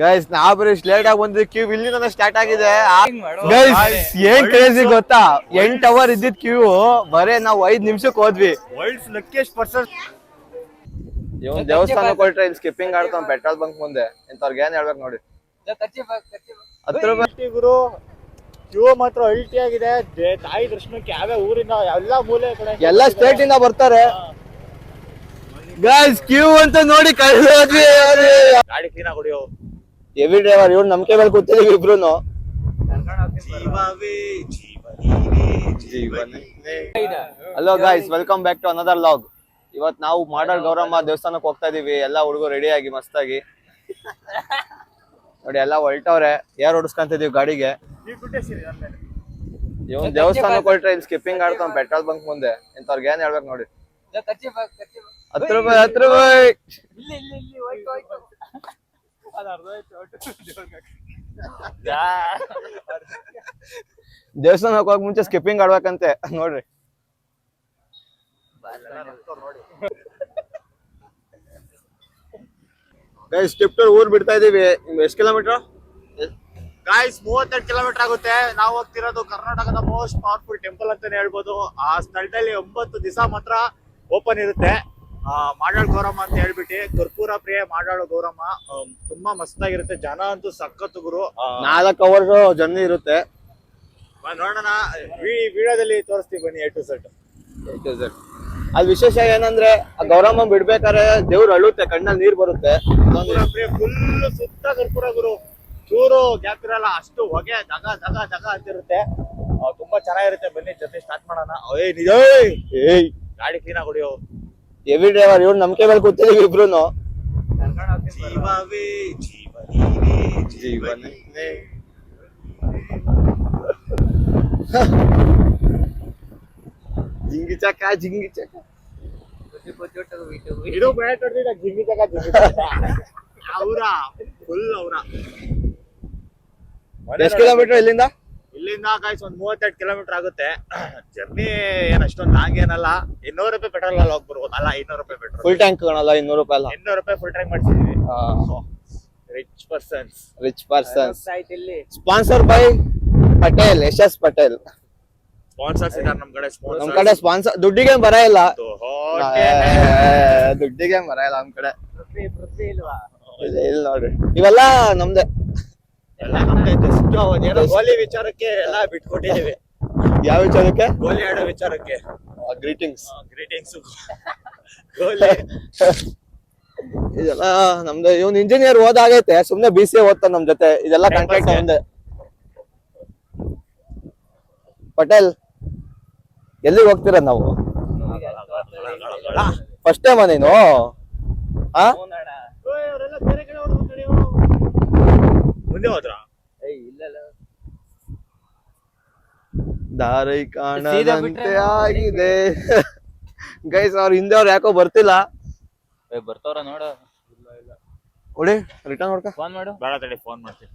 Guys ನಾವು ಬರೀ late ಆಗಿ ಬಂದಿದ್ದು ಕ್ಯೂ ಇಲ್ಲಿಂದ ಸ್ಟಾರ್ಟ್ ಆಗಿದೆ. ಗೈಸ್ ಏನ್ ಕ್ರೇಜಿ ಗೊತ್ತಾ? ಎಂಟ್ ಅವರ್ ಇದ್ದಿದ್ ಕ್ಯೂ ಬರೇ ನಾವು ಐದ್ ನಿಮಿಷಕ್ಕೆ ಹೋದ್ವಿ. ವರ್ಲ್ಡ್ಸ್ ಲಕ್ಕಿಯಸ್ಟ್ ಪರ್ಸನ್ ಇವನ್ ದೇವಸ್ಥಾನ ಕೊಟ್ರೆ ಇಲ್ಲಿ ಸ್ಕಿಪ್ಪಿಂಗ್ ಆಡ್ತಾವ್ ಪೆಟ್ರೋಲ್ ಬಂಕ್ ಮುಂದೆ. ಇಂಥವ್ರಿಗೆ ಏನ್ ಹೇಳ್ಬೇಕು ನೋಡಿ. ಹತ್ತು ರೂಪಾಯಿ ಗುರು ಕ್ಯೂ ಮಾತ್ರ ಅಲ್ಟಿ ಆಗಿದೆ. ತಾಯಿ ದರ್ಶನಕ್ಕೆ ಯಾವ್ಯಾವ ಊರಿಂದ ಎಲ್ಲಾ ಮೂಲೆ ಕಡೆ ಎಲ್ಲಾ ಸ್ಟೇಟ್ ಇಂದ ಬರ್ತಾರೆ. ಗೈಸ್ ಕ್ಯೂ ಅಂತ ನೋಡಿ ಕಳ್ಸೋದ್ವಿ ಗಾಡಿ ಕ್ಲೀನ್ ಆಗಿ ಹೊಡಿಯೋ. ಎವಿ ಡ್ರೈವರ್ ಇವ್ರು ನಮ್ಕೆ ಮೇಲೆ ಕೂತಿದೀವಿ ಇಬ್ರುನು. Hello guys welcome back to another log ಇವತ್ ನಾವು ಮಾಡಾಳ್ ಗೌರಮ್ಮ ದೇವಸ್ಥಾನಕ್ಕೆ ಹೋಗ್ತಾ ಇದೀವಿ. ಎಲ್ಲಾ ಹುಡುಗರು ರೆಡಿ ಆಗಿ ಮಸ್ತಾಗಿ. ನೋಡಿ ಎಲ್ಲಾ ಹೊಲ್ಟವ್ರೆ. ಯಾರು ಇದೀವಿ ಗಾಡಿಗೆ. ಇವನ್ ದೇವಸ್ಥಾನಕ್ಕೆ ಹೊರಟ್ರೆ ಇಲ್ಲಿ ಸ್ಕಿಪ್ಪಿಂಗ್ ಆಡ್ತಾವ್ ಪೆಟ್ರೋಲ್ ಬಂಕ್ ಮುಂದೆ. ಇಂಥವ್ರಿಗೆ ಏನ್ ಹೇಳ್ಬೇಕು ನೋಡಿ. ಹತ್ತು ರೂಪಾಯಿ ಹತ್ತು ರೂಪಾಯಿ ಇಲ್ಲಿ ಇಲ್ಲಿ ಇಲ್ಲಿ ಹೋಯ್ತು ಹೋಯ್ತು. ಅದು ಅರ್ಧ ದೇವಸ್ಥಾನಕ್ಕೆ ಹೋಗಕ್ ಮುಂಚೆ ಸ್ಕಿಪ್ಪಿಂಗ್ ಆಡ್ಬೇಕಂತೆ ನೋಡ್ರಿ. ಗೈಸ್ ಸ್ಟಿಪ್ ಊರ್ ಬಿಡ್ತಾ ಇದೀವಿ. ಎಷ್ಟು ಕಿಲೋಮೀಟರ್ ಗಾಯ್ಸ್ ಮೂವತ್ತೆರಡು ಕಿಲೋಮೀಟರ್ ಆಗುತ್ತೆ. ನಾವು ಹೋಗ್ತಿರೋದು ಕರ್ನಾಟಕದ ಮೋಸ್ಟ್ ಪವರ್ಫುಲ್ ಟೆಂಪಲ್ ಅಂತಾನೆ ಹೇಳ್ಬೋದು. ಆ ಸ್ಥಳದಲ್ಲಿ ಒಂಬತ್ತು ದಿವಸ ಮಾತ್ರ ಓಪನ್ ಇರುತ್ತೆ. ಆ, ಮಾಡಾಳ್ ಗೌರಮ್ಮ ಅಂತ ಹೇಳ್ಬಿಟ್ಟು ಕರ್ಪೂರ ಪ್ರಿಯ ಮಾಡಾಳು ಗೌರಮ್ಮ ತುಂಬಾ ಮಸ್ತ್ ಮಸ್ತಾಗಿರುತ್ತೆ. ಜನ ಅಂತೂ ಸಖತ್ ಗುರು. ನಾಲ್ಕು ಅವರ್ ಜನ ಇರುತ್ತೆ. ನೋಡೋಣ. ವಿ- ವಿಡಿಯೋದಲ್ಲಿ ತೋರಿಸ್ತೀವಿ ಬನ್ನಿ ಎ ಟು ಸೆಟ್ ಅದ್ ವಿಶೇಷ ಏನಂದ್ರೆ ಗೌರಮ್ಮ ಬಿಡ್ಬೇಕಾದ್ರೆ ದೇವ್ರು ಅಳುತ್ತೆ ಕಣ್ಣಲ್ಲಿ ನೀರ್ ಬರುತ್ತೆ. ಫುಲ್ ಸುತ್ತ ಕರ್ಪೂರ ಗುರು. ಚೂರು ಗ್ಯಾಪ್ ಇರಲ್ಲ ಅಷ್ಟು ಹೊಗೆ ದಗ ದಗ ದಗ ಅಂತಿರುತ್ತೆ. ತುಂಬಾ ಚೆನ್ನಾಗಿರುತ್ತೆ. ಬನ್ನಿ ಜೊತೆ ಸ್ಟಾರ್ಟ್ ಮಾಡೋಣ. ಏಯ್! ಏಯ್! ಗಾಡಿ ಕ್ಲೀನ್ ಆಗಿ ಹೊಡಿಯೋ ಎವಿ ಡ್ರೈವರ್ ಇವ್ರು ನಂಬಿಕೆ ಮೇಲೆ ಕೂತಿದೀವಿ ಇಬ್ರು ಜೀವವೇ ಜೀವ ನೀನೇ ಜೀವನೇ. ಜಿಂಗಿ ಚಕ ಜಿಂಗಿ ಚಕ. ಇದು ಬೇಡ ಜಿಂಗಿ ಚಕ ತಗ ಜಿಮ್ಮಿ ಅವ್ರ ಫುಲ್ ಅವರ. ಎಷ್ಟು ಕಿಲೋಮೀಟರ್ ಇಲ್ಲಿಂದ? ಇಲ್ಲಿಂದ ಕಾಯ್ಸ್ ಒಂದ್ ಮೂವತ್ತೆರಡು ಕಿಲೋಮೀಟರ್ ಆಗುತ್ತೆ. ಜರ್ನಿ ಏನ್ ಅಷ್ಟೊಂದು ಲಾಂಗ್ ಏನಲ್ಲ. ಇನ್ನೂರು ರೂಪಾಯಿ ಪೆಟ್ರೋಲ್ ಅಲ್ಲಿ ಹೋಗ್ಬರ್ಬೋದು ಅಲ್ಲ ಇನ್ನೂರು ರೂಪಾಯಿ ಪೆಟ್ರೋಲ್ ಫುಲ್ ಟ್ಯಾಂಕ್ ಅಲ್ಲ ಇನ್ನೂರು ರೂಪಾಯಿ ಅಲ್ಲ? ಇನ್ನೂರು ರೂಪಾಯಿ full tank ಮಾಡಿಸಿದೀವಿ. Rich persons rich persons sponsor by Patel Yashas Patel sponsors ಇದಾರೆ ನಮ್ ಕಡೆ ನಮ್ ಕಡೆ ಸ್ಪಾನ್ಸರ್ ದುಡ್ಡಿಗೆ ಬರ ಇಲ್ಲ. ದುಡ್ಡಿಗೆ ಬರ ಇಲ್ಲ ನಮ್ ಕಡೆ. ಇಲ್ಲ ನೋಡ್ರಿ. ಇವೆಲ್ಲ ನಮ್ದೆ. ಎಲ್ಲ ನಮ್ದೈತೆ ಗೋಲಿ ವಿಚಾರಕ್ಕೆ ಎಲ್ಲ ಬಿಟ್ಕೊಟ್ಟಿದೀವಿ. ಯಾವ ವಿಚಾರಕ್ಕೆ? ಗೋಲಿ ಆಡೋ ವಿಚಾರಕ್ಕೆ. ಗ್ರೀಟಿಂಗ್ಸ್ ಗ್ರೀಟಿಂಗ್ಸ್ ಗೋಲಿ. ಇದೆಲ್ಲ ನಮ್ದು ಇವ್ನ್ ಇಂಜಿನಿಯರ್ ಓದಾಗೈತೆ ಸುಮ್ನೆ ಬಿ ಸಿ ಓದ್ತಾನ ನಮ್ ಜೊತೆ. ಇದೆಲ್ಲ ಕಾಂಟ್ರಾಕ್ಟ್. ಮುಂದೆ ಪಟೇಲ್ ಎಲ್ಲಿಗೆ ಹೋಗ್ತೀರ ನಾವು? ಫಸ್ಟ್ ಟೈಮ್ ನೀನು? ಆ ಓಯ್, ಅವ್ರೆಲ್ಲ ಬೇರೆ ಕಡೆ ಹೋದ್ರು ಕಣೆ ಇವ್ರು. ಮುಂದೆ ಹೋದ್ರ? ದಾರಿ ಕಾಣದಂತೆ ಆಗಿದೆ. ಗೈಸ್ ಅವ್ರ ಹಿಂದೆ ಅವ್ರು ಯಾಕೋ ಬರ್ತಿಲ್ಲ? ಬರ್ತಾವ್ರ ನೋಡು. ಹೊಡಿ ರಿಟರ್ನ್ ನೋಡ್ಕ ಫೋನ್ ಮಾಡು. ಬೇಡ ತಡಿ ಫೋನ್ ಮಾಡ್ತೀನಿ.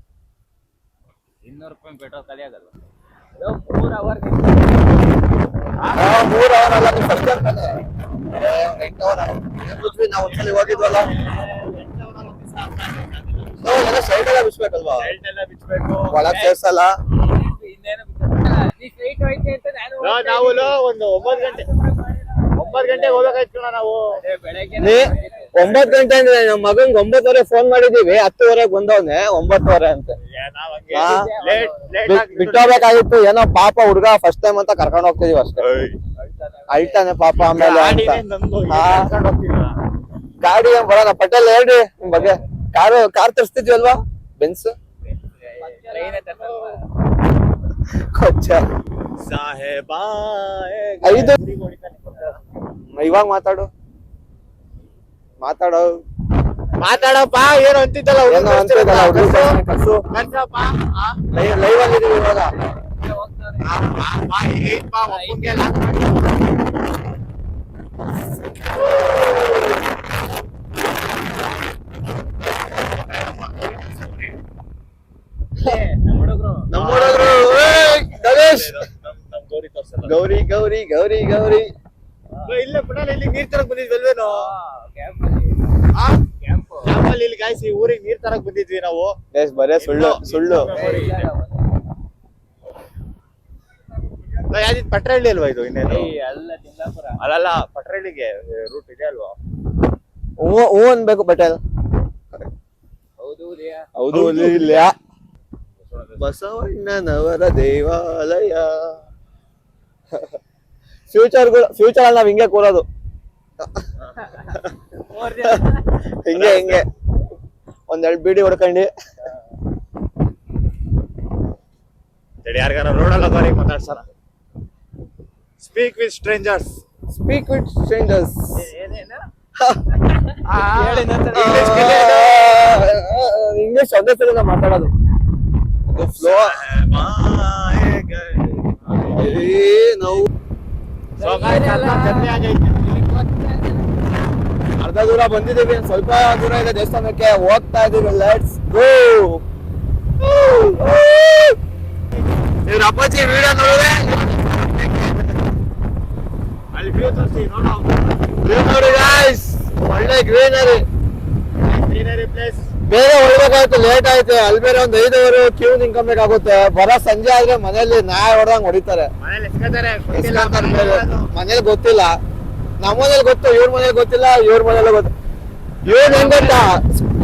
ಇನ್ನೂರು ರೂಪಾಯಿ ಪೆಟ್ರೋಲ್ ಖಾಲಿ ಆಗಲ್ಲ ಮೂರ್ ಅವರ್ ಮೂರ್ ಅವರ್ ಅಲ್ಲ ಫಸ್ಟ್ ಟೈಮ್ ನಾವು ಒಂದ್ಸಲಿ ಹೋಗಿದ್ವಲ್ಲ? ಸೈಡ್ ಎಲ್ಲ ಒಳಗ್ ಸೇರ್ಸಲ್ಲ? ನಾವು ಒಂದು ಒಂಬತ್ತು ಗಂಟೆ ಒಂಬತ್ತು ಗಂಟೆಗೆ ಹೋಗ್ಬೇಕಾಯ್ತು ನಾವು. ಅದೇ ಒಂಬತ್ ಗಂಟೆ ಅಂದ್ರೆ ನಮ್ ಮಗಂಗ್ ಒಂಬತ್ತುವರೆ ಫೋನ್ ಮಾಡಿದೀವಿ ಹತ್ತುವರೆಗೆ ಬಂದವನೆ ಒಂಬತ್ತುವರೆ ಅಂತ. ಬಿಟ್ಟೋಗ್ಬೇಕಾಗಿತ್ತು ಏನೋ ಪಾಪ ಹುಡುಗ ಫಸ್ಟ್ ಟೈಮ್ ಅಂತ ಕರ್ಕೊಂಡ್ ಹೋಗ್ತಿದೀವಿ ಅಷ್ಟೇ. ಅಳ್ತಾನೆ ಪಾಪ ಆಮೇಲೆ. ಗಾಡಿ ಏನ್ ಬರೋಣ ಪಟೇಲ್ ಹೇಳ್ರಿ ನಿಮ್ ಬಗ್ಗೆ. ಕಾರ್ ಕಾರ್ ತರಿಸ್ತಿದ್ವಿ ಅಲ್ವಾ? ಬೆನ್ಸ್ ಐದು. ಇವಾಗ ಮಾತಾಡು. ಮಾತಾಡೋ. ಮಾತಾಡಪ್ಪ ಏನು ಅಂತಿದ್ದಲ್ಲ? ಲೈವ್ ಅಲ್ಲಿ ಇವಾಗ. ಬಾ, ಬಾ, ಏನ್ ಬಾ, ಒಪ್ಪಂಗೆ lock ಮಾಡಿ. ಇಲ್ಲೇ ಗಣೇಶ್. ನಮ್- ಗೌರಿ. ಗೌರಿ ಗೌರಿ. ಗೌರಿ ಇಲ್ಲೇ ಪುಟಾಣಿ ಇಲ್ಲಿ ನೀರ್ ತರಕ್ ಬಂದಿದ್ವಲ್ವೇನೋ ಕ್ಯಾಂಪಲ್ಲಿ ಇಲ್ಲಿ ಕಾಯಿಸಿ ಈ ಊರಿಗೆ ನೀರ್ ತರಕ್ ಬಂದಿದ್ವಿ ನಾವು. ಗೈಸ್ ಬರೇ ಸುಳ್ಳು ಸುಳ್ಳು. ಯಾವ್ದು ಪಟ್ರಹಳ್ಳಿ ಅಲ್ವಾ ಇದು ಇನ್ನೇನು? ಅಲ್ಲಲ್ಲ ಪಟ್ರಳ್ಳಿಗೆ ರೂಟ್ ಇದೆ ಅಲ್ವಾ? ಹೂ ಹೂ ಅನ್ಬೇಕು ಪಟೇಲ್ ಹೌದು ಹೌದು ಇಲ್ಲ. ಬಸವಣ್ಣನವರ ದೇವಾಲಯ ಫ್ಯೂಚರ್ ಫ್ಯೂಚರ್ ಅಲ್ಲಿ ನಾವ್ ಹಿಂಗೆ ಕೂರೋದು ಹಿಂಗೆ ಹಿಂಗೆ ಒಂದೆರಡು ಬಿಡಿ ಹೊಡ್ಕೊಂಡು ಯಾರಿಗಾರ ರೋಡಲ್ಲ ಬಾರಿ speak with strangers speak with strangers ಏನೇನ ಇಂಗ್ಲಿಷ್ ಒಂದೇ ಸಲ ಮಾತಾಡೋದು ಫ್ಲೋ ನಾವು ಅರ್ಧ ದೂರ ಬಂದಿದ್ದೀವಿ. ಸ್ವಲ್ಪ ದೂರ ಇದೆ ದೇವಸ್ಥಾನಕ್ಕೆ. ಹೋಗ್ತಾ ಇದೀವಿ ಲೆಟ್ಸ್ ಗೋ ಇವ್ರ ಅಪ್ಪಾಜಿ ವಿಡಿಯೋ ನೋಡಿದ್ರೆ ಅಲ್ಲಿ ವ್ಯೂ ತೋರಿಸಿ ನೋಡೋ. ವ್ಯೂ ನೋಡಿ ಗಾಯ್ಸ್ ಒಳ್ಳೆ ಗ್ರೀನರಿ ಗ್ರೀನರಿ ಪ್ಲೇಸ್ ಬೇರೆ ಹೊಡ್ಬೇಕಾಯ್ತು ಲೇಟ್ ಆಯ್ತು. ಅಲ್ಲಿ ಬೇರೆ ಒಂದ್ ಐದುವರೆ ಕ್ಯೂ ನಿಂತ್ಕೊಬೇಕಾಗುತ್ತೆ. ಬರೋ ಸಂಜೆ ಆದ್ರೆ ಮನೇಲಿ ನಾಯಿ ಹೊಡೆದಂಗ್ ಹೊಡಿತಾರೆ. ಮನೇಲಿ ಗೊತ್ತಿಲ್ಲ. ನಮ್ಮ ಮನೇಲಿ ಗೊತ್ತು ಇವ್ರ ಮನೇಲಿ ಗೊತ್ತಿಲ್ಲ ಇವ್ರ ಮನೇಲಿ ಗೊತ್ತು. ಇವ್ನ್ ಹೆಂಗ್ ಗೊತ್ತಾ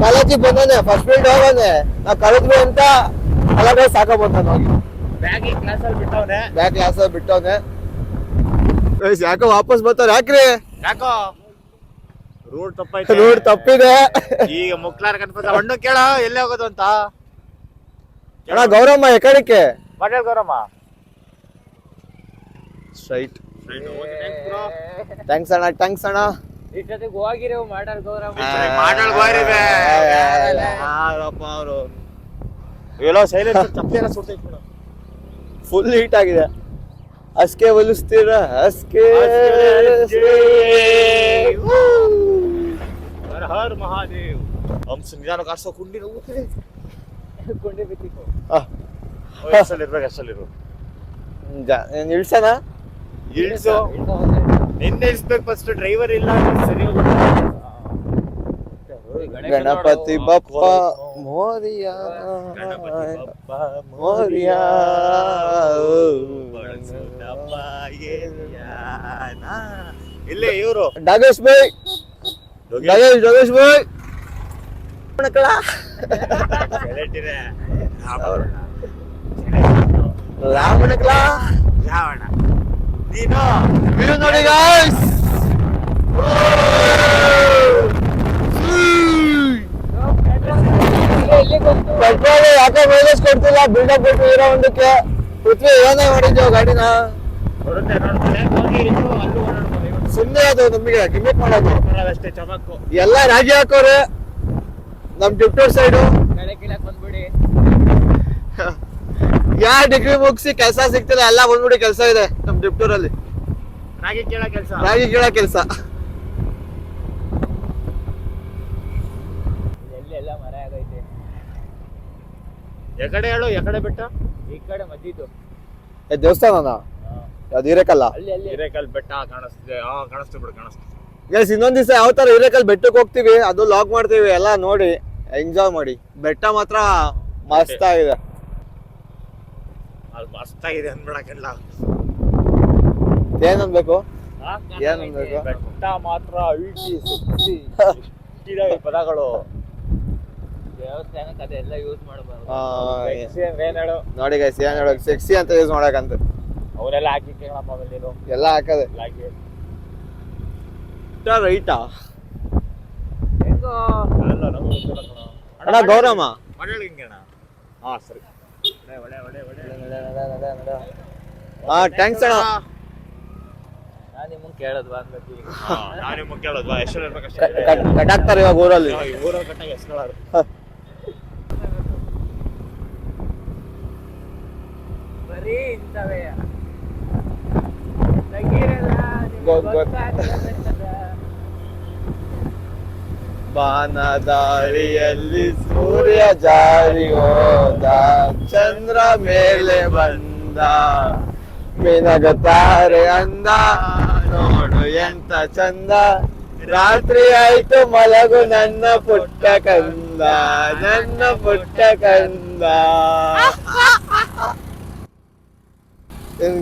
ಕಾಲೇಜಿಗೆ ಬಂದಾನೆ ಫಸ್ಟ್ ಫೀಲ್ಡ್ ಹೋಗಾನೆ. ನಾವ್ ಕಳೆದ್ವಿ ಅಂತ ಅಲಾಗ ಸಾಕ ಬಂದಾನ ಹೋಗಿ ಬ್ಯಾಗ್ ಕ್ಲಾಸ್ ಅಲ್ಲಿ ಬಿಟ್ಟವ್ನೆ. Back class ಬಿಟ್ಟವನೆ. ಯಾಕೋ ವಾಪಸ್ ಬರ್ತಾರೆ? ಯಾಕ್ರಿ? ಯಾಕೋ? ತಪ್ಪಾಯ್ತು. ರೋಡ್ ತಪ್ಪಿದೆ. ಈಗ ಮುಕ್ಲಾರ ಗಣಪತಿ ಹಣ್ಣು ಕೇಳ ಎಲ್ಲಿ ಹೋಗೋದು ಅಂತ. ಅಣ್ಣ ಗೌರಮ್ಮ ಎಕಡಿಕೆ ಪಟೇಲ್ ಗೌರಮ್ಮ. ಸ್ಟ್ರೈಟ್ ಥ್ಯಾಂಕ್ಸ್ ಅಣ್ಣ ಥ್ಯಾಂಕ್ಸ್ ಅಣ್ಣ. ಇಷ್ಟೊತ್ತಿಗೆ ಹೋಗಿರೋ ಮಾಡಲ್ ಬಾರಿದೆ ಯಾರಪ್ಪ ಅವರು? ಎಲ್ಲೋ ಸೈಲೆಂಟ್ ತಪ್ಪೇನ ಸುಡ್ತೈತೆ. ಫುಲ್ ಹೀಟ್ ಆಗಿದೆ. ಅಸ್ಕೆ ಒಲಿಸ್ತೀರ ಅಸ್ಕೆ ಹರ ಹರ್ ಮಹಾದೇವ್. ಹಂಸ ನಿಧಾನ ಕಾರ್ಸೋ ಕುಂಡಿ ನೋವು ಕೊಂಡೆ ಬಿತ್ತಿತ್ತು ಅಷ್ಟಲ್ಲಿರ್ಬೇಕು ಅಷ್ಟಲ್ಲಿರು ನಿಲ್ಸನ ಇಳಿಸು. ನಿನ್ನೆ ಇಳಿಸ್ಬೇಕು ಫಸ್ಟ್ ಡ್ರೈವರ್ ಇಲ್ಲ ಸರಿ ಗಣಪತಿ ಬಪ್ಪ ಮೋರಿಯ. ಗಣಪತಿ ಬಪ್ಪ ಮೋರಿಯ. ಇಲ್ಲೇ ಇವರು. ನಾಗೇಶ್ ಬೈ. ಡಾಗೇಶ್ ಡಾಗೇಶ್ ಬೈ ರಾಮಣಕ್ಲ ರಾವಣ. ನೀನು. ಇದು ನೋಡಿ ಗಾಯ್ಸ್ ಪೆಟ್ರೋಲ್ ಯಾಕೋ ಮೈಲೇಜ್ ಕೊಡ್ತಿಲ್ಲ? ಬಿಲ್ಡಪ್ ಕೊಟ್ಟು ಇರೋ ಒಂದಕ್ಕೆ ಪೃಥ್ವಿ ಏನೇ ಮಾಡಿದ್ಯೋ ಗಾಡಿನ? ಬರುತ್ತೆ ಸುಮ್ಮನೆ ಅದು ನಮಗೆ ಗಿಮಿಕ್ ಮಾಡೋದು. ಅಷ್ಟೇ ಚಮಕ್ಕು. ಎಲ್ಲ ರಾಜಿ ಹಾಕೋರೆ. ನಮ್ ಡಿಪ್ಟೋರ್ ಸೈಡು. ಬಂದ್ಬಿಡಿ. ಯಾ ಡಿಗ್ರಿ ಮುಗಿಸಿ ಕೆಲಸ ಸಿಗ್ತಿಲ್ಲ ಎಲ್ಲ ಬಂದ್ಬಿಡಿ ಕೆಲಸ ಇದೆ ನಮ್ ಟಿಪ್ಟೂರ್ ಅಲ್ಲಿ ರಾಗಿ ಕೇಳೋ ಕೆಲಸ. ರಾಗಿ ಕೀಳೋ ಕೆಲಸ. ಎಲ್ಲಿ ಎಲ್ಲ ಮರ ಆಗೈತೆ. ಎಕಡೆ ಹೇಳು ಎಕಡೆ ಬಿಟ್ಟು? ಈ ಕಡೆ ಮದ್ದಿದ್ದು. ದೇವಸ್ಥಾನನ? ಅದು ಹಿರೇಕಲ್ಲ? ಅಲ್ಲಿ ಅಲ್ಲಿ. ಹಿರೇಕಲ್ ಬೆಟ್ಟ ಕಾಣಿಸ್ತಿದೆ. ಹಾ ಕಾಣಿಸ್ತು ಬಿಡು ಕಾಣಿಸ್ತು. ಗೈಸ್ ಇನ್ನೊಂದ್ ದಿವಸ ಯಾವ ತರ ಹಿರೇಕಲ್ ಬೆಟ್ಟಕ್ಕೆ ಹೋಗ್ತೀವಿ ಅದು ಲಾಕ್ ಮಾಡ್ತೀವಿ ಎಲ್ಲ ನೋಡಿ ಎಂಜಾಯ್ ಮಾಡಿ. ಬೆಟ್ಟ ಮಾತ್ರ ಮಸ್ತ್ ಆಗಿದೆ. ಅಲ್ಲಿ ಮಸ್ತಾಗಿದೆ ಅನ್ಬಿಡಕ್ಕೆಲ್ಲ ಏನ್ ಅನ್ಬೇಕು? ಏನ್ ಅನ್ಬೇಕು? ಬೆಟ್ಟ ಮಾತ್ರ ಇಳಿಸಿ ಸುತ್ತಿ ಇಷ್ಟಿದಾವೆ ಪದಗಳು. ದೇವಸ್ಥಾನಕ್ಕೆ ಅದೆಲ್ಲ ಯೂಸ್ ಮಾಡಬಾರ್ದು. ಆ, ಏನ್ ಹೇಳು? ನೋಡಿ ಗೈಸ್ ಏನ್ ಹೇಳೋ? ಸೆಕ್ಸಿ ಅಂತ ಯೂಸ್ ಮಾಡಕಂತ. ಅವರೆಲ್ಲ ಹಾಕಿ ಕೇಳಪ್ಪ ಆಮೇಲೆ ನೀನು ಎಲ್ಲ ಹಾಕದೆ. ಹಾಕಿ ರೈಟಾ ಹೆಂಗೋ? ಅಲ್ಲ ನಮಗೂ ಗೊತ್ತಿಲ್ಲ ಕಣೋ. ಅಣ್ಣ ಗೌರಮ್ಮ ಹಿಂಗೆ ಅಣ್ಣ? ಹಾ ಸರಿ. ಒಳ್ಳೆ ಒಳ್ಳೆ ಒಳ್ಳೆ ಹಾ ಟ್ಯಾಂಕ್ಸ್ ಅಣ್ಣ. ನಾನು ನಿಮ್ಮನ್ನ ಈಗ. ಹಾ, ನಾನೇ ಬಾ. ಎಷ್ಟು ಅಷ್ಟೇ ಕ- ಕಟ್ಟಾಕ್ತಾರೆ ಇವಾಗ ಊರಲ್ಲಿ. ಊರ ಕಟ್ಟಾಗ ಎಷ್ಟು ಹೇಳೋರು ಬರೀ ಇಂಥವೇ. ಬಾನದಾರಿಯಲ್ಲಿ ಸೂರ್ಯ ಜಾರಿ ಹೋದ ಚಂದ್ರ ಮೇಲೆ ಬಂದ. ಮಿನಗತಾರೆ ಅಂದ, ನೋಡು ಎಂತ ಚಂದ. ರಾತ್ರಿ ಆಯ್ತು, ಮಲಗು, ನನ್ನ ಪುಟ್ಟ ಕಂದ, ನನ್ನ ಪುಟ್ಟ ಕಂದ.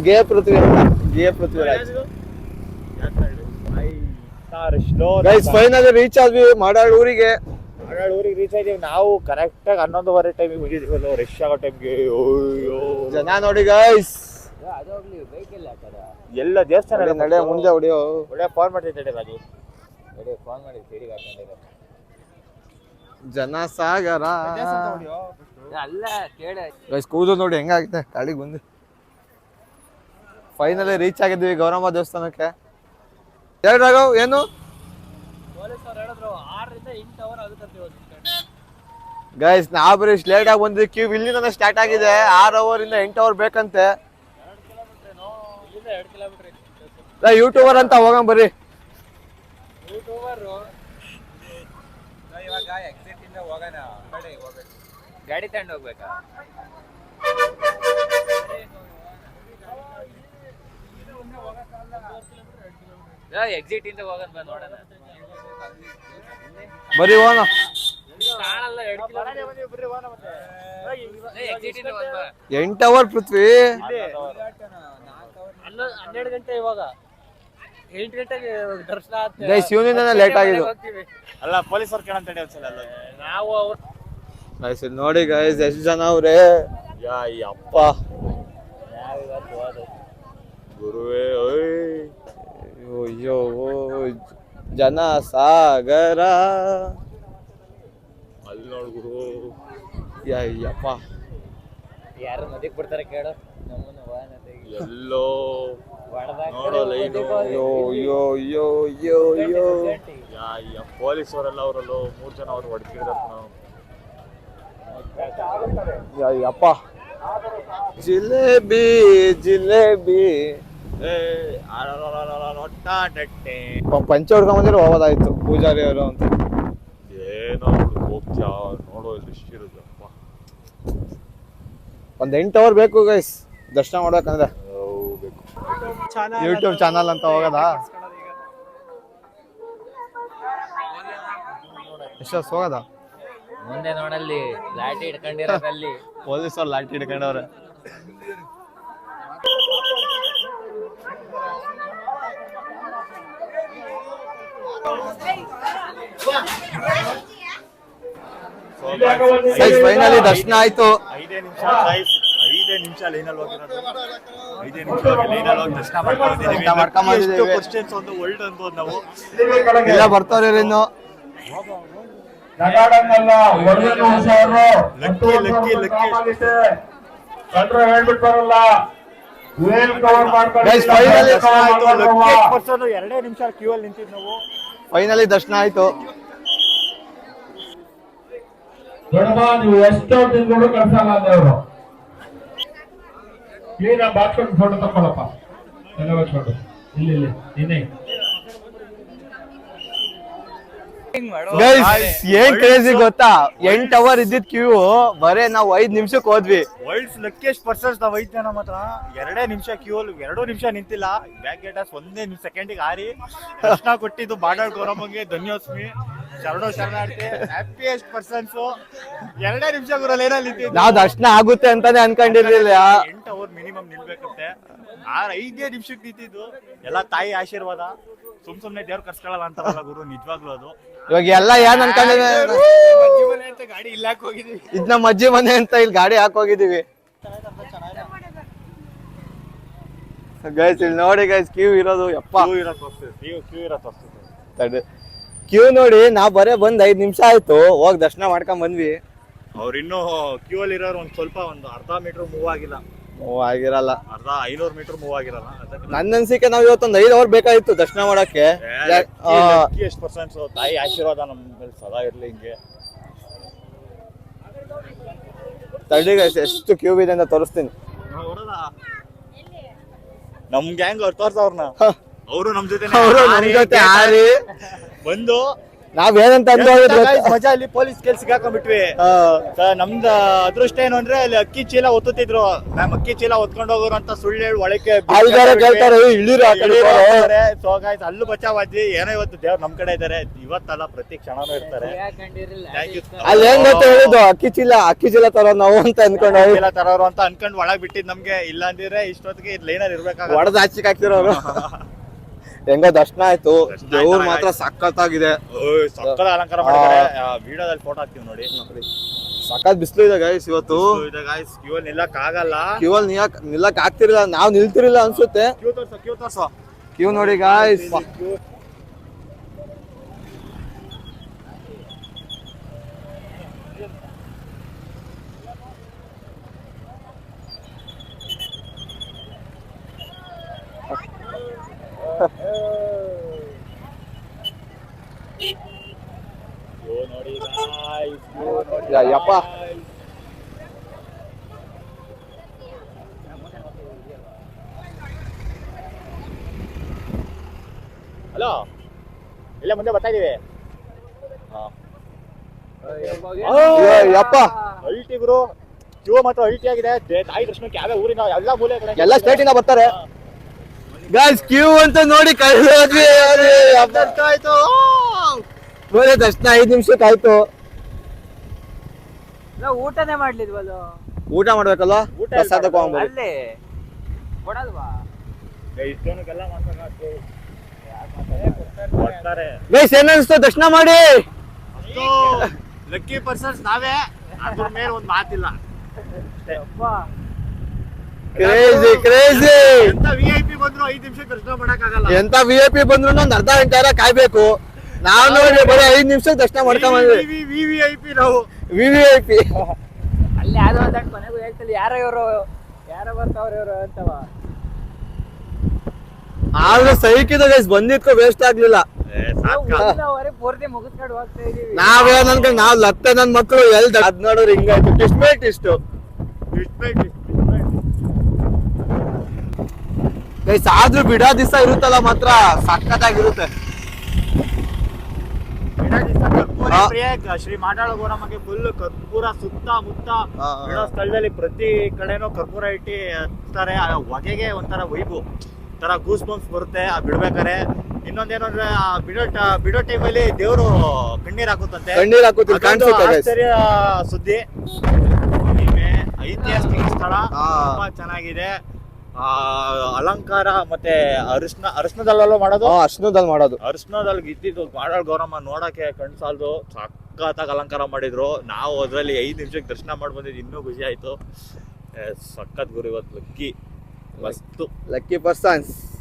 ಗೆ ಪೃಥ್ವಿ ಅಂತ ಗೆ ಪೃಥ್ವಿರಾಜ್ ಗೈಸ್ ಫೈನಲ್ ರೀಚ್ ಆದ್ವಿ ಮಾಡಾಳ್ ಊರಿಗೆ. ಮಾಡಾಳ್ ಊರಿಗೆ ರೀಚ್ ಆಗಿದ್ವಿ ನಾವು ಕರೆಕ್ಟ್ ಆಗಿ ಹನ್ನೊಂದುವರೆ ಟೈಮಿಗೆ ಹೋಗಿದ್ದೀವಲ್ಲ ರಶ್ ಆಗೋ ಟೈಮ್ಗೆ ಅಯ್ಯೋ ಜನ ನೋಡಿ ಗೈಸ್ ಎಲ್ಲ ದೇವಸ್ಥಾನ ನಡೆ ಮುಂದೆ ಹೊಡಿಯೋ. ಒಳ್ಳೆ ಫೋನ್ ಮಾಡ್ತಿದ್ದೆ ರಾಜು ಫೋನ್ ಮಾಡಿ ಸಿಡಿಗೆ ಹಾಕೊಂಡಿರೋ ಜನ ಸಾಗರ. ಅಲ್ಲ ಕೇಳ. ಗೈಸ್ ಕೂದಲು ನೋಡಿ ಹೆಂಗಾಗಿದೆ? ಗಾಡಿಗೆ ಬಂದು. ಫೈನಲಿ ರೀಚ್ ಆಗಿದ್ವಿ ಗೌರಮ್ಮ ದೇವಸ್ಥಾನಕ್ಕೆ. ಹೇಳಿ ರಾಘವ್ ಏನು? ಪೊಲೀಸರು ಹೇಳಿದ್ರು ಆರರಿಂದ ಎಂಟು ಅವರ್ ಆಗುತ್ತೆ ಗೈಸ್ ನಾ ಬರೀ ಲೇಟ್ ಆಗಿ ಬಂದ್ವಿ ಕ್ಯೂ ಇಲ್ಲಿಂದ ಸ್ಟಾರ್ಟ್ ಆಗಿದೆ. ಆರ್ ಅವರ್ ಇಂದ ಎಂಟು ಅವರ್ ಬೇಕಂತೆ. ಯೂಟ್ಯೂಬರ್ ಅಂತ ಹೋಗಂ ಬರ್ರಿ ಯೂಟ್ಯೂಬರು ಇವಾಗ ಎಕ್ಸಿಟ್ ಇಂದ ಹೋಗೋಣ ಕಡೆ ಹೋಗ್ಬೇಕು. ಗಾಡಿ ತಗೊಂಡು ಹೋಗ್ಬೇಕಾ? ಎಕ್ಸಿಟ್ ಇಂದ ಹೋಗೋಣ ಬಾ ನೋಡೋಣ. ಬರೀ ಹೋಗೋಣ. ಕಾಣಲ್ಲ ಎರಡು ಎಕ್ಸಿಟ್ ಇಂದ ಹೋಗೋಣ ಬಾ. ಎಂಟು ಅವರ್ ಪೃಥ್ವಿ. ಹನ್ನೊಂದು ಹನ್ನೆರಡು ಗಂಟೆ ಇವಾಗ. ಎಂಟು ಗಂಟೆಗೆ ದರ್ಶನ ಆಗುತ್ತೆ ಗೈಸ್ ಇವನಿಂದ ಲೇಟ್ ಆಗಿದ್ದು. ಹೋಗ್ತೀವಿ. ಅಲ್ಲ ಪೊಲೀಸರು ಕೇಳಂತ ಒಂದ್ಸಲ ಅಲ್ಲ ನಾವು ಅವ್ರು ಗೈಸ್ ನೋಡಿ ಗೈಸ್ ಎಷ್ಟು ಜನ ಅವ್ರೆ? ಯಾ ಈ ಅಪ್ಪ. ಗುರುವೇ ಓಯ್. ಅಯ್ಯೋ ಜನ ಸಾಗರ ಅಲ್ಲಿ ನೋಡು ಗುರು ಯಾ ಯಪ್ಪ ಯಾರು ಮದಿಕ್ ಬಿಡ್ತಾರೆ ಕೇಳು. ನಮ್ಮನ್ನ ಎಲ್ಲೋ ನೋಡೋ ಲೈನು. ಅಯ್ಯೋ ಅಯ್ಯೋ ಅಯ್ಯೋ ಅಯ್ಯೋ ಅಯ್ಯೋ. ಯಾ ಈ ಪೊಲೀಸವರೆಲ್ಲ ಅವರಲ್ಲೋ ಮೂರ್ ಜನ ಅವ್ರು ಹೊಡ್ತಿದ್ರು ನಾವು. ಯಪ್ಪ ಜಿಲೇಬಿ ಜಿಲೇಬಿ. ಪಂಚೆ ಹೊಡ್ಕೊಂಡ್ ಬಂದಿರೋ ಹೋಗೋದಾಯ್ತು ಪೂಜಾರಿ ಅವರು ಅಂತ ಏನೋ ಹೋಗ್ತ್ಯಾ ಒಂದ್ ಎಂಟು ಅವರ್ ಬೇಕು ಗೈಸ್ ದರ್ಶನ ಮಾಡ್ಬೇಕಂದ್ರೆ ಯೂಟ್ಯೂಬ್ ಚಾನಲ್ ಅಂತ ಹೋಗೋದಾ ಎಷ್ಟು ಹೋಗೋದಾ ಮುಂದೆ ನೋಡಲ್ಲಿ ಲಾಟಿ ಇಟ್ಕೊಂಡಿರೋದಲ್ಲಿ ಪೊಲೀಸರು ಲಾಟಿ ಹಿಡ್ಕೊಂಡವ್ರೆ ಫೈನಲಿ ದರ್ಶನ ಆಯ್ತು. ಐದೇ ನಿಮಿಷ ಗೈಸ್ ಐದೇ ನಿಮಿಷ ಲೈನಲ್ಲಿ ಹೋಗಿರೋದು. ಐದೇ ನಿಮಿಷ ಲೈನಲ್ಲಿ ಹೋಗಿ ದರ್ಶನ ಮಾಡ್ಕೊಂಡಿದ್ದೀವಿ. ಕ್ವಶನ್ಸ್ ಒಂದು ಒಳ್ಳೆ ಅನ್ಬೋದು ನಾವು. ಇಲ್ಲ ಬರ್ತಾರೆ ಇನ್ನು. Lucky, lucky, lucky. ಕಂಡ್ರೆ ಪರ್ಸನ್ ಎರಡೇ ನಿಮಿಷ ಕ್ಯೂ ಅಲ್ಲಿ ನಿಂತಿದ್ದು ನಾವು. ಫೈನಲಿ ದರ್ಶನ ಆಯ್ತು. ನೀವು ಎಷ್ಟೋ ತಿಂಗಳು ಕಳ್ಸಲ್ಲ ಅಂದವರು ಕ್ಲೀನ್ ಬಾಚ್ಕೊಂಡು ಫೋಟೋ ತಕೊಳ್ಳಪ್ಪ ಎಲ್ಲ ಇಲ್ಲಿ ಇಲ್ಲಿ ಇನ್ನೇ ಗೈಸ್ ಏನ್ ಕ್ರೇಜಿ ಗೊತ್ತಾ? ಎಂಟ್ ಅವರ್ ಇದ್ದಿದ್ ಕ್ಯೂ ಬರೇ ನಾವ್ ಐದ್ ನಿಮಿಷಕ್ ಹೋದ್ವಿ. ವರ್ಲ್ಡ್ಸ್ ಲಕ್ಕಿಯಸ್ಟ್ ಪರ್ಸನ್ಸ್ ನಾವ್ ಐದ್ ನಮ್ಮ ಹತ್ರ. ಎರಡೇ ನಿಮಿಷ ಕ್ಯೂ ಅಲ್ಲಿ ಎರಡು ನಿಮಿಷ ನಿಂತಿಲ್ಲ. ಬ್ಯಾಕ್ ಗೇಟರ್ಸ್ ಒಂದೇ ನಿಮಿಷ ಸೆಕೆಂಡಿಗೆ ಹಾರಿ. ಕೃಷ್ಣ ಕೊಟ್ಟಿದ್ದು ಬಾಡಾಳ್ ಗೌರಮ್ಮಗೆ ಧನ್ಯೋಸ್ಮಿ. ಶರಣೋ ಶರಣಾರ್ಥಿ ಹ್ಯಾಪಿಯೆಸ್ಟ್ ಪರ್ಸನ್ಸ್ ಎರಡೇ ನಿಮಿಷ ಗುರಲ್ಲಿ ಏನಲ್ಲಿ ನಿಂತಿದ್ದು ನಾವ್ ದರ್ಶನ ಆಗುತ್ತೆ ಅಂತಾನೆ ಅನ್ಕೊಂಡಿರ್ಲಿಲ್ಲ. ಎಂಟು ಅವರ್ ಮಿನಿಮಮ್ ನಿಲ್ಬೇಕಂತೆ. ಆರ್ ಐದೇ ನಿಮಿಷಕ್ಕೆ ನಿಂತಿದ್ದು. ಎಲ್ಲ ತಾಯಿ ಆಶೀರ್ವಾದ. ಸುಮ್ ಸುಮ್ನೆ ದೇವ್ರ ಕರ್ಸ್ಕೊಳಲ್ಲ ಅಂತಾರಲ್ಲ ಗುರು ನಿಜವಾಗ್ಲೂ ಅದು. ಇವಾಗ ಎಲ್ಲ ಏನ್ ಅನ್ಕೊಂಡಿದ್ರೆ ಗಾಡಿ ಇಲ್ಲಾಕ್ ಹೋಗಿದೀವಿ ಇದ್ ನಮ್ಮ ಅಜ್ಜಿ ಮನೆ ಅಂತ ಇಲ್ಲಿ ಗಾಡಿ ಹಾಕೋಗಿದೀವಿ ಹೋಗಿದೀವಿ ಗೈಸ್ ಇಲ್ಲಿ ನೋಡಿ ಗೈಸ್ ಕ್ಯೂ ಇರೋದು ಯಪ್ಪ. ಕ್ಯೂ ಇರೋ ತೋರಿಸ್ತೀವಿ ಕ್ಯೂ ಕ್ಯೂ ಇರೋ ತೋರಿಸ್ತೀವಿ. ಕ್ಯೂ ನೋಡಿ ನಾವ್ ಬರೇ ಬಂದ್ ಐದ್ ನಿಮಿಷ ಆಯ್ತು ಹೋಗ್ ದರ್ಶನ ಮಾಡ್ಕೊಂಡ್ ಬಂದ್ವಿ. ಅವ್ರು ಇನ್ನು ಕ್ಯೂ ಅಲ್ಲಿ ಇರೋರು ಒಂದ್ ಸ್ವಲ್ಪ ಒಂದು ಅರ್ಧ ಮೀಟರ್ ಮೂವ್ ಆಗಿಲ್ಲ. ಓ ಆಗಿರಲ್ಲ. ಅರ್ಧ ಐನೂರು ಮೀಟರ್ ಮೂವ್ ಆಗಿರಲ್ಲ. ನನ್ನ ಅನ್ಸಿಕೆ ನಾವ್ ಇವತ್ತೊಂದ್ ಐದ್ ಅವರ್ ಬೇಕಾಗಿತ್ತು ದರ್ಶನ ಮಾಡಕ್ಕೆ. ಎಷ್ಟು ಪರ್ಸೆಂಟ್ಸ್ ತಾಯಿ ಆಶೀರ್ವಾದ ನಮ್ ಮೇಲೆ ಸದಾ ಇರ್ಲಿ ಹಿಂಗೆ. ಗೈಸ್ ಎಷ್ಟು ಕ್ಯೂ ಇದೆ ಅಂತ ತೋರಿಸ್ತೀನಿ. ನಮ್ ಗ್ಯಾಂಗ್ ಅವ್ರು ತೋರ್ಸವ್ರನ್ನ. ಅವರು ನಮ್ ಜೊತೆ ಅವರು ನಮ್ ಜೊತೆ ಬಂದು ನಾವ್ Guys, ಮಜಾ ಅಲ್ಲಿ ಪೊಲೀಸ್ ಕೆಲ್ಸ ಹಾಕೊಂಡ್ಬಿಟ್ವಿ. ನಮ್ದ ಅದೃಷ್ಟ ಏನು ಅಂದ್ರೆ ಅಲ್ಲಿ ಅಕ್ಕಿ ಚೀಲ ಒತ್ತುತ್ತಿದ್ರು. ನಮ್ ಅಕ್ಕಿ ಚೀಲ ಒತ್ಕೊಂಡು ಹೋಗೋರು ಅಂತ ಸುಳ್ಳು ಹೇಳಿ ಒಳಕ್ಕೆ ಅಲ್ಲೂ ಬಚಾವ್ ಆದ್ವಿ "ಏ, ಇಳೀರು ಆ ಕಡೆ ಹೋಗು." ಸೊ ಗಾಯ್ಸ್ ಅಲ್ಲೂ ಬಚಾವಾದ್ವಿ. ಏನೋ ಇವತ್ತು ದೇವ್ರ ನಮ್ ಕಡೆ ಇದಾರೆ. ಇವತ್ತಲ್ಲ ಪ್ರತಿ ಕ್ಷಣನೂ ಇರ್ತಾರೆ. ಅಲ್ಲಿ ಏನ್ ಗೊತ್ತ ಹೇಳುದು ಅಕ್ಕಿ ಚೀಲ ಅಕ್ಕಿ ಚೀಲ ತರೋ ನಾವು ಅಂತ ಅನ್ಕೊಂಡು ಚೀಲ ತರೋರು ಅಂತ ಅನ್ಕೊಂಡ್ ಒಳಗ್ ಬಿಟ್ಟಿದ್ ನಮ್ಗೆ. ಇಲ್ಲ ಅಂದಿದ್ರೆ ಇಷ್ಟೊತ್ತಿಗೆ ಲೈನರ್ ಇರ್ಬೇಕಾಗ ಹೊಡೆದ ಹಚ್ಚಿಗೆ ಹಾಕ್ತಿರೋರು. ಹೆಂಗೋ ದರ್ಶನ ಆಯ್ತು. ದೇವ್ರ ಮಾತ್ರ ಸಖತ್ತಾಗಿದೆ. ಸಕ್ಕದ ಅಲಂಕಾರ ಮಾಡಿದ್ದಾರೆ. ವಿಡಿಯೋದಲ್ಲಿ ಫೋಟೋ ಹಾಕ್ತೀವಿ ನೋಡಿ. ಸಖತ್ ಬಿಸ್ಲು ಇದೆ ಗೈಸ್ ಇವತ್ತು. ಗಾಯ್ಸ್ ಕ್ಯೂ ನಿಲ್ಲಕ್ ಆಗಲ್ಲ. ಕ್ಯೂ ಅಲ್ಲಿ ನಿಲ್ಲಕ್ ನಿಲ್ಲಕ್ ಆಗ್ತಿರ್ಲಿಲ್ಲ. ನಾವ್ ನಿಲ್ತಿರ್ಲಿಲ್ಲ ಅನ್ಸುತ್ತೆ. ಕ್ಯೂ ತೋರ್ಸೋ ಕ್ಯೂ ತೋರ್ಸೋ. ಕ್ಯೂ ನೋಡಿ ಗಾಯ್ಸ್ ಕ್ಯೂ ನೋಡಿ guys, queue ನೋಡಿ ಯಪ್ಪ. ಹಲೋ? ಇಲ್ಲ ಮುಂದೆ ಬರ್ತಾ ಇದೀವಿ. ಯಪ್ಪ. ಅಲ್ಟಿ ಗುರು. ಕ್ಯೂ ಮಾತ್ರ ಅಲ್ಟಿ ಆಗಿದೆ. ತಾಯಿ ದರ್ಶನಕ್ಕೆ ಯಾವ ಊರಿನ ಎಲ್ಲ ಮೂಲೆ ಕಡೆ. ಎಲ್ಲ ಸ್ಟೇಟ್ ಇಂದ ಬರ್ತಾರೆ. ಗಾಯ್ಸ್ ಕ್ಯೂ ಅಂತ ನೋಡಿ ಕಳ್ದೋದ್ವಿ ಆಯ್ತು ನೋಡಿ ದರ್ಶನ ಐದ್ ನಿಮಿಷ ಆಯ್ತು. ನಾವು ಊಟನೇ ಮಾಡ್ಲಿಲ್ವಲ್ಲ ಊಟ ಮಾಡ್ಬೇಕಲ್ಲ? ಊಟ ಪ್ರಸಾದ ಅಲ್ಲೇ. ಕೊಡಲ್ವಾ? ಗೈಸ್ ಏನ್ ಅನ್ಸ್ತು? ದರ್ಶನ ಮಾಡಿ. ಲಕ್ಕಿ ಪರ್ಸನ್ಸ್ ನಾವೇ. ಅದ್ರ ಮೇಲೆ ಒಂದ್ ಮಾತಿಲ್ಲ. ಕ್ರೇಜಿ ಕ್ರೇಜಿ ಎಂತ ವಿ ಐ ಪಿ ಬಂದ್ರು ಐದ್ ನಿಮಿಷ ದರ್ಶನ ಮಾಡಕ್ಕಾಗಲ್ಲ. ಎಂತ ವಿ ಐ ಪಿ ಬಂದ್ರು ಒಂದ್ ಅರ್ಧ ಗಂಟೆ ಕಾಯ್ಬೇಕು. ನಾವ್ ನೋಡಿ ಬರೀ ಐದ್ ನಿಮಿಷ ದರ್ಶನ ಮಾಡ್ಕೊಂಡ್ ಬಂದ್ವಿ. ವಿ ವಿ ಐ ಪಿ ನಾವು. ವಿ ವಿ ಐ ಪಿ ಅಲ್ಲಿ ಯಾವ್ದೋ ಒಂದ್ ಕೊನೆಗೂ ಹೇಳ್ತಿಲ್ಲ ಯಾರೋ ಇವರು ಯಾರೋ ಬರ್ತಾವ್ರ ಇವರು ಅಂತವ. ಆದ್ರೂ ಸೈಕಿದ ಗೈಸ್ ಬಂದಿದ್ಕೋ ವೇಸ್ಟ್ ಆಗ್ಲಿಲ್ಲ. ಪೂರ್ತಿ ಮುಗಿಸ್ಕೊಂಡು ಹೋಗ್ತಾ ಇದೀವಿ. ನಾವೇನ್ ಅನ್ಕೊಂಡ್ ನಾವ್ ಲತ್ತೆ ನನ್ ಮಕ್ಳು ಎಲ್ ಅದ್ ನೋಡೋರು ಹಿಂಗಾಯ್ತು ಇಷ್ಟು ಮೇಟ್ ಇಷ್ಟು ಗೈಸ್ ಆದ್ರೂ ಬಿಡೋ ದಿವಸ ಇರುತ್ತಲ್ಲ ಮಾತ್ರ ಸಖತ್ತಾಗಿರುತ್ತೆ. ಶ್ರೀ ಮಾಡಾಳ ಗೋರಮ್ಮಗೆ ಫುಲ್ ಕರ್ಪೂರ ಸುತ್ತ ಮುತ್ತ ಇಡೋ. ಸ್ಥಳದಲ್ಲಿ ಪ್ರತಿ ಕಡೆನೂ ಕರ್ಪೂರ ಇಟ್ಟಿ ಹಚ್ತಾರೆ ಆ ಹೊಗೆಗೆ ಒಂಥರ ವೈಬು ತರ ಗೂಸ್ ಬಂಪ್ಸ್ ಬರುತ್ತೆ ಆ ಬಿಡ್ಬೇಕಾರೆ ಇನ್ನೊಂದೇನು ಅಂದ್ರೆ ಆ ಬಿಡೋ ಬಿಡೋ ಟೈಮಲ್ಲಿ ದೇವ್ರು ಕಣ್ಣೀರ್ ಹಾಕುತ್ತಂತೆ. ಕಣ್ಣೀರ್ ಆಶ್ಚರ್ಯ ಸುದ್ದಿ. ಐತಿಹಾಸಿಕ ಸ್ಥಳ. ತುಂಬಾ ಚೆನ್ನಾಗಿದೆ. ಆ ಅಲಂಕಾರ ಮತ್ತೆ ಅರಿಶಿನ ಅರಿಶಿನದಲ್ಲೂ ಮಾಡೋದು? ಅರ್ಶನದಲ್ಲಿ ಮಾಡೋದು. ಅರಿಶಿನದಲ್ಲಿ ಇದ್ದಿದ್ದು ಮಾಡಾಳ್ ಗೌರಮ್ಮ ನೋಡಕ್ಕೆ ಕಣ್ ಸಾಲದು ಸಖತ್ತಾಗಿ ಅಲಂಕಾರ ಮಾಡಿದ್ರು. ನಾವು ಅದ್ರಲ್ಲಿ ಐದು ನಿಮಿಷಕ್ಕೆ ದರ್ಶನ ಮಾಡಿ ಬಂದಿದ್ದು ಇನ್ನೂ ಖುಷಿ ಆಯ್ತು. ಸಖತ್ ಗುರು ಇವತ್ತು ಲಕ್ಕಿ. ಮಸ್ತು. Lucky persons.